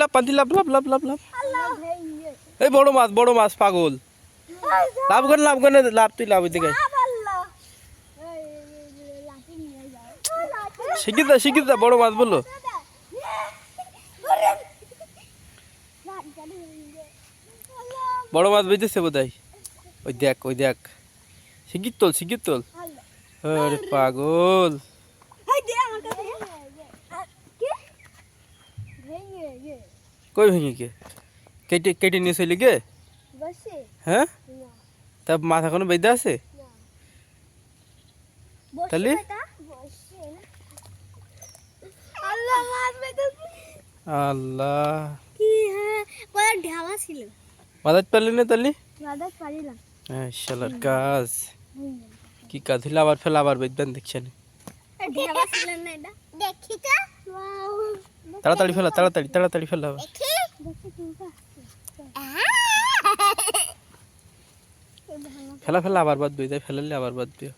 লাভ পান্তি লাভ লাভ লাভ লাভ। এই বড় মাছ বড় মাছ, পাগল। লাভ করে লাভ করে, লাভ, তুই লাভ দিকে শিখিত শিখিত বড় মাছ বলল। বড় মাছ বেঁচেছে বোধ ওই দেখ ওই দেখ। শিখিত তোল শিখিত তোল। আরে পাগল। কই ভেঙে কে কেটে কেটে নিয়ে চলি গে হ্যাঁ তা মাথা কোনো বেঁধে আছে তাহলে? আল্লাহ ঢালা ছিল মাথার পারলি না তাহলে রাধা পারিলাম হ্যাঁ শালার কাজ কি কাজ হইলে আবার ফেলা আবার বেঁধবেন দেখছেন ঢালা ছিল না এটা দেখি তো তাড়াতাড়ি ফেলা, তাড়াতাড়ি তাড়াতাড়ি ফেলা। হবে ফেলা ফেলা, আবার বাদ দিয়ে ফেলালে আবার বাদ দিও।